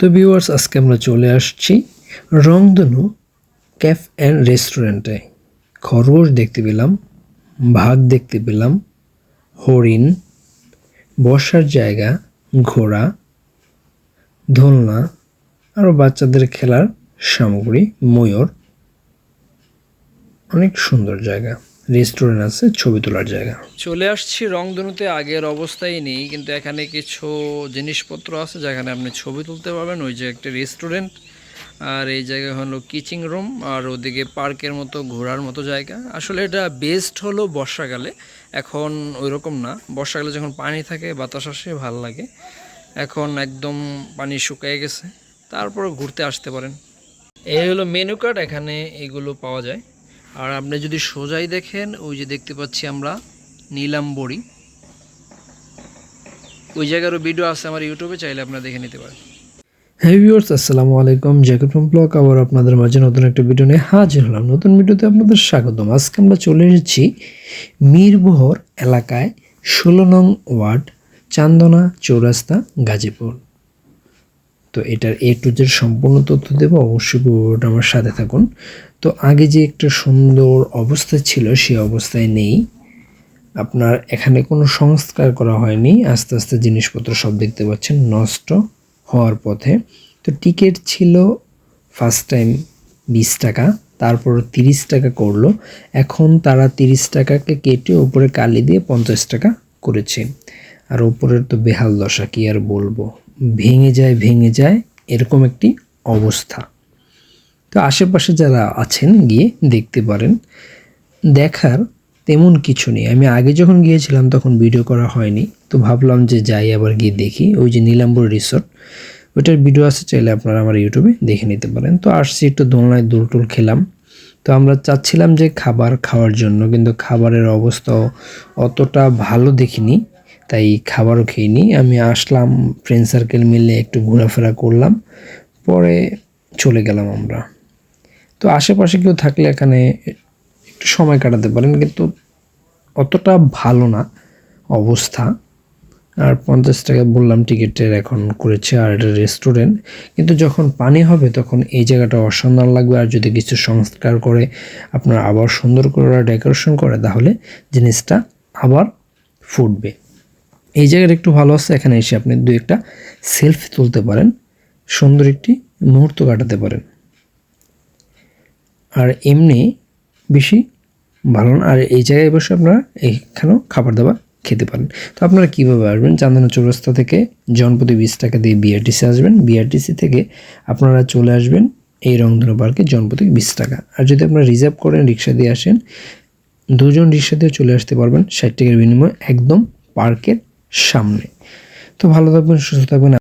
তো ভিউয়ার্স আজকে আমরা চলে আসছি রংধনু ক্যাফ অ্যান্ড রেস্টুরেন্টে। খরগোশ দেখতে পেলাম ভাগ দেখতে পেলাম, হরিণ, বসার জায়গা, ঘোড়া, দোলনা আরও বাচ্চাদের খেলার সামগ্রী, ময়ূর। অনেক সুন্দর জায়গা। রেস্টুরেন্ট আছে, ছবি তোলার জায়গা। চলে আসছি রংধনুতে, আগের অবস্থায় নেই, কিন্তু এখানে কিছু জিনিসপত্র আছে যেখানে আপনি ছবি তুলতে পারবেন। ওই যে একটা রেস্টুরেন্ট, আর এই জায়গা হলো কিচিং রুম, আর ওদিকে পার্কের মতো, ঘোরার মতো জায়গা। আসলে এটা বেস্ট হলো বর্ষাকালে, এখন ওই রকম না। বর্ষাকালে যখন পানি থাকে, বাতাস আসে, ভালো লাগে। এখন একদম পানি শুকিয়ে গেছে তারপর ঘুরতে আসতে পারেন। এই হলো মেনু কার্ড, এখানে এগুলো পাওয়া যায়। আর আপনি যদি সোজাই দেখেন, ওই যে দেখতে পাচ্ছি আমরা নীলাম্বরী। ওই জায়গারও ভিডিও আছে আমার ইউটিউবে চাইলে আপনারা দেখে নিতে পারেন। হ্যাঁ ভিউয়ার্স আসসালামু আলাইকুম। জ্যাকেট ব্লগ আবার আপনাদের মাঝে নতুন একটা ভিডিও নিয়ে হাজির হলাম। নতুন ভিডিওতে আপনাদের স্বাগতম। আজকে আমরা চলে এসেছি মিরবহর এলাকায় ষোলো নং ওয়ার্ড, চান্দনা চৌরাস্তা, গাজীপুর। তো এটার এ টু জেড সম্পূর্ণ তথ্য দেবো। অবশ্যই পুরোটা আমার সাথে থাকুন। তো আগে যে একটা সুন্দর অবস্থা ছিল সেই অবস্থায় নেই। আপনার এখানে কোনো সংস্কার করা হয়নি। আস্তে আস্তে জিনিসপত্র সব দেখতে পাচ্ছেন, নষ্ট হওয়ার পথে। তো টিকিট ছিল ফার্স্ট টাইম বিশ টাকা, তারপর তিরিশ টাকা করল। এখন তারা তিরিশ টাকাকে কেটে উপরে কালি দিয়ে পঞ্চাশ টাকা করেছে। আর উপরের তো বেহাল দশা, কি আর বলব? ভেঙে যায় ভেঙে যায়, এরকম একটি অবস্থা। তো আশেপাশে যারা আছেন গিয়ে দেখতে পারেন। দেখার তেমন কিছু নেই। আমি আগে যখন গিয়েছিলাম তখন ভিডিও করা হয়নি। তো ভাবলাম যে যাই আবার গিয়ে দেখি। ওই যে নীলাম্বর রিসোর্ট ওইটার ভিডিও আছে, চাইলে আপনারা আমার ইউটিউবে দেখে নিতে পারেন। তো আসছি একটু দোলনায় দোলটুল খেলাম। তো আমরা চাচ্ছিলাম যে খাবার খাওয়ার জন্য, কিন্তু খাবারের অবস্থা অতটা ভালো দেখিনি। তাই খাবারও খেয়ে আমি আসলাম ফ্রেন্ড সার্কেল মিলে একটু ঘোরাফেরা করলাম। পরে চলে গেলাম আমরা। তো আশেপাশে কেউ থাকলে এখানে একটু সময় কাটাতে পারেন, কিন্তু অতটা ভালো না অবস্থা। আর পঞ্চাশ টাকা বললাম টিকিটের এখন করেছে আর এটা রেস্টুরেন্ট। কিন্তু যখন পানি হবে তখন এই জায়গাটা অসম্মান লাগবে। আর যদি কিছু সংস্কার করে, আপনার আবার সুন্দর করে ওরা ডেকোরেশন করে, তাহলে জিনিসটা আবার ফুটবে। এই জায়গাটা একটু ভালো আছে, এখানে এসে আপনি দু একটা সেলফি তুলতে পারেন, সুন্দর একটি মুহূর্ত কাটাতে পারেন। আর এমনি বেশি ভালো না। আর এই জায়গায় বসে আপনারা এখানেও খাবার দাবার খেতে পারেন। তো আপনারা কীভাবে আসবেন? চান্দনা চৌরাস্তা থেকে জনপ্রতি বিশ টাকা দিয়ে বিআরটিসি আসবেন। বিআরটিসি থেকে আপনারা চলে আসবেন এই রংধনু পার্কে জনপ্রতি বিশ টাকা। আর যদি আপনারা রিজার্ভ করেন, রিক্সা দিয়ে আসেন, দুজন রিক্সা দিয়ে চলে আসতে পারবেন ষাট টাকার বিনিময়ে একদম পার্কের সামনে। তো ভালো থাকবেন, সুস্থ থাকবেন।